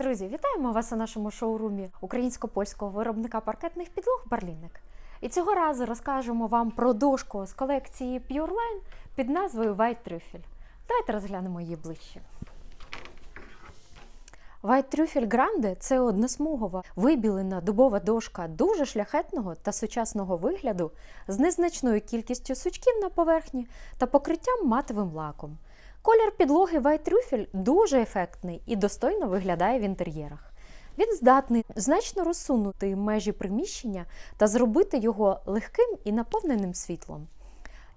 Друзі, вітаємо вас у нашому шоурумі українсько-польського виробника паркетних підлог Барлінник. І цього разу розкажемо вам про дошку з колекції Pure Line під назвою White Trüffel. Давайте розглянемо її ближче. White Trüffel Grande – це односмугова вибілена дубова дошка дуже шляхетного та сучасного вигляду з незначною кількістю сучків на поверхні та покриттям матовим лаком. Колір підлоги White Truffle дуже ефектний і достойно виглядає в інтер'єрах. Він здатний значно розсунути межі приміщення та зробити його легким і наповненим світлом.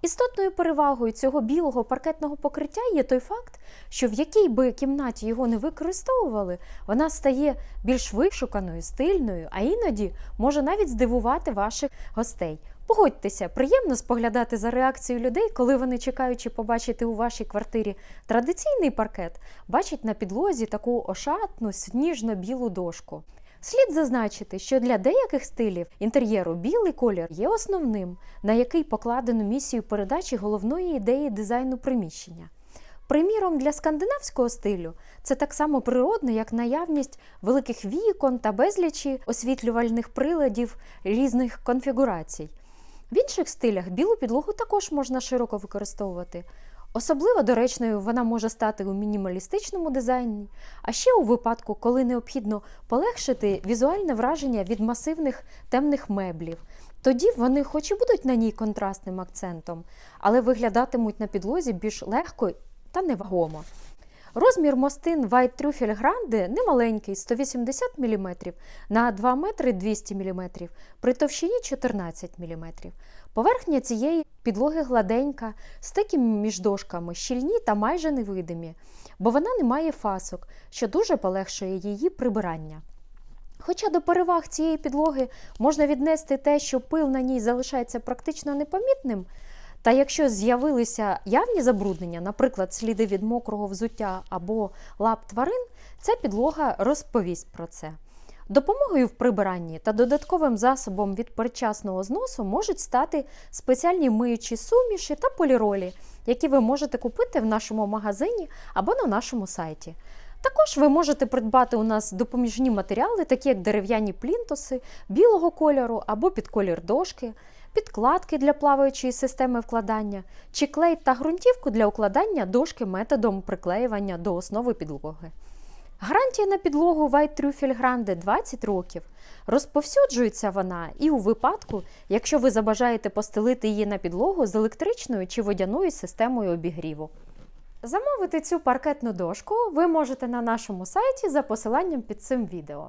Істотною перевагою цього білого паркетного покриття є той факт, що в якій би кімнаті його не використовували, вона стає більш вишуканою, стильною, а іноді може навіть здивувати ваших гостей. Погодьтеся, приємно споглядати за реакцією людей, коли вони, чекаючи побачити у вашій квартирі традиційний паркет, бачать на підлозі таку ошатну сніжно-білу дошку. Слід зазначити, що для деяких стилів інтер'єру білий колір є основним, на який покладено місію передачі головної ідеї дизайну приміщення. Приміром, для скандинавського стилю це так само природно, як наявність великих вікон та безлічі освітлювальних приладів різних конфігурацій. В інших стилях білу підлогу також можна широко використовувати. Особливо доречною вона може стати у мінімалістичному дизайні, а ще у випадку, коли необхідно полегшити візуальне враження від масивних темних меблів. Тоді вони, хоч і будуть на ній контрастним акцентом, але виглядатимуть на підлозі більш легко та невагомо. Розмір мостин White Trüffel Grande немаленький 180 мм на 2 метри 200 мм, при товщині 14 мм. Поверхня цієї підлоги гладенька, стики між дошками щільні та майже невидимі, бо вона не має фасок, що дуже полегшує її прибирання. Хоча до переваг цієї підлоги можна віднести те, що пил на ній залишається практично непомітним, та якщо з'явилися явні забруднення, наприклад, сліди від мокрого взуття або лап тварин, ця підлога розповість про це. Допомогою в прибиранні та додатковим засобом від передчасного зносу можуть стати спеціальні миючі суміші та поліролі, які ви можете купити в нашому магазині або на нашому сайті. Також ви можете придбати у нас допоміжні матеріали, такі як дерев'яні плінтуси білого кольору або під колір дошки, підкладки для плаваючої системи вкладання, чи клей та ґрунтівку для укладання дошки методом приклеювання до основи підлоги. Гарантія на підлогу White Trüffel Grande 20 років. Розповсюджується вона і у випадку, якщо ви забажаєте постелити її на підлогу з електричною чи водяною системою обігріву. Замовити цю паркетну дошку ви можете на нашому сайті за посиланням під цим відео.